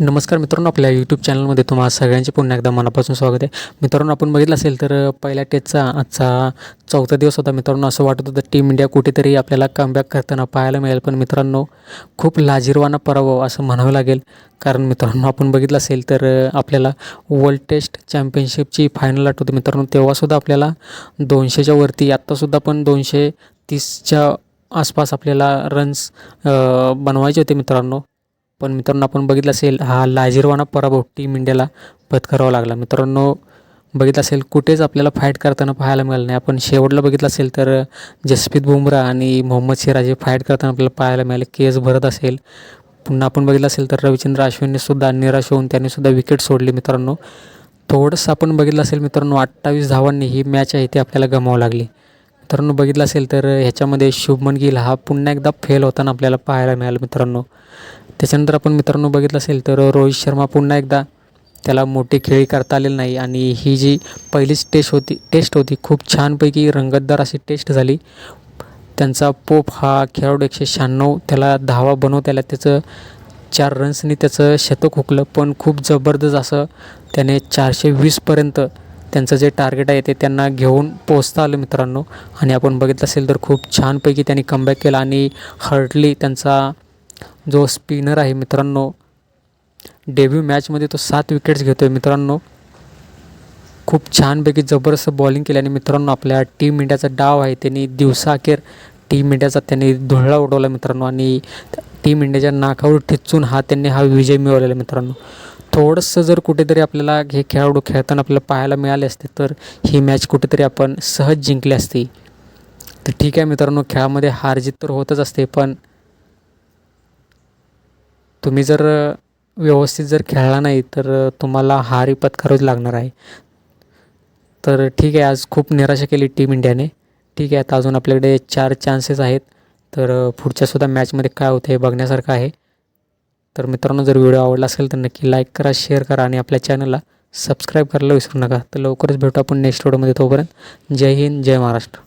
नमस्कार मित्रांनो आपल्या यूट्यूब चॅनलमध्ये तुम्हाला सगळ्यांचे पुन्हा एकदा मनापासून स्वागत आहे. मित्रांनो आपण बघितलं असेल तर पहिल्या टेस्टचा आजचा चौथा दिवस होता. मित्रांनो असं वाटत होतं टीम इंडिया कुठेतरी आपल्याला कमबॅक करताना पाहायला मिळेल. पण मित्रांनो खूप लाजीरवाना पराभव असं म्हणावं लागेल. कारण मित्रांनो आपण बघितलं असेल तर आपल्याला वर्ल्ड टेस्ट चॅम्पियनशिपची फायनल आठवते. मित्रांनो तेव्हासुद्धा आपल्याला दोनशेच्या वरती आत्तासुद्धा पण दोनशे तीसच्या आसपास आपल्याला रन्स बनवायचे होते मित्रांनो. पण मित्रांनो आपण बघितलं असेल हा लाजीरवाना पराभव टीम इंडियाला पत्करावा लागला. मित्रांनो बघितलं असेल कुठेच आपल्याला फाईट करताना पाहायला मिळालं नाही. आपण शेवटला बघितलं असेल तर जसप्रीत बुमराह आणि मोहम्मद सिराज हे फाईट करताना आपल्याला पाहायला मिळाले. केस भरत असेल. पुन्हा आपण बघितलं असेल तर रविचंद्र अश्विनने सुद्धा निराश होऊन त्यांनी सुद्धा विकेट सोडली मित्रांनो. थोडंसं आपण बघितलं असेल मित्रांनो अठ्ठावीस धावांनी ही मॅच आहे ती आपल्याला गमावं लागली. मित्रांनो बघितलं असेल तर ह्याच्यामध्ये शुभमन गिल हा पुन्हा एकदा फेल होताना आपल्याला पाहायला मिळालं मित्रांनो. त्याच्यानंतर आपण मित्रांनो बघितलं असेल तर रोहित शर्मा पुन्हा एकदा त्याला मोठी खेळी करता आलेली नाही आणि ही जी पहिलीच टेस्ट होती टेस्ट होती खूप छानपैकी रंगतदार अशी टेस्ट झाली. त्यांचा पोप हा खेळाडू एकशे शहाण्णव त्याला धावा बनवता आल्या त्याचं चार रन्सनी त्याचं शतक हुकलं पण खूप जबरदस्त असं त्याने चारशे वीसपर्यंत त्यांचं जे टार्गेट आहे ते त्यांना घेऊन पोचता आलं मित्रांनो. आणि आपण बघितलं असेल तर खूप छानपैकी त्यांनी कमबॅक केला आणि हर्टली त्यांचा जो स्पिनर आहे मित्रांनो डेब्यू मॅचमध्ये तो सात विकेट्स घेतो आहे मित्रांनो. खूप छानपैकी जबरदस्त बॉलिंग केली आणि मित्रांनो आपल्या टीम इंडियाचा डाव आहे त्यांनी दिवसाअखेर टीम इंडियाचा त्यांनी धुळा उडवला मित्रांनो. आणि टीम इंडियाच्या नाकावर ठिचून हा त्यांनी हा विजय मिळवलेला मित्रांनो. थोडंसं जर कुठेतरी आपल्याला हे खेळाडू खेळताना आपल्याला पाहायला मिळाले असते तर ही मॅच कुठेतरी आपण सहज जिंकली असती. तर ठीक आहे मित्रांनो खेळामध्ये हार जीत तर होतच असते पण तुम्ही जर व्यवस्थित जर खेळला नाही तर तुम्हाला हारी पत्करावीच लागणार आहे. तर ठीक आहे आज खूप निराशा केली टीम इंडियाने. ठीक आहे आता अजून आपल्याकडे चार चान्सेस आहेत. तर पुढच्यासुद्धा मॅचमध्ये काय होतं हे बघण्यासारखं आहे. तर मित्रांनो जर व्हिडिओ आवडला असेल तर नक्की लाईक करा शेअर करा आणि आपल्या चॅनलला सबस्क्राईब करायला विसरू नका. तर लवकरच भेटू आपण नेक्स्ट व्हिडिओमध्ये तोपर्यंत. जय हिंद जय महाराष्ट्र.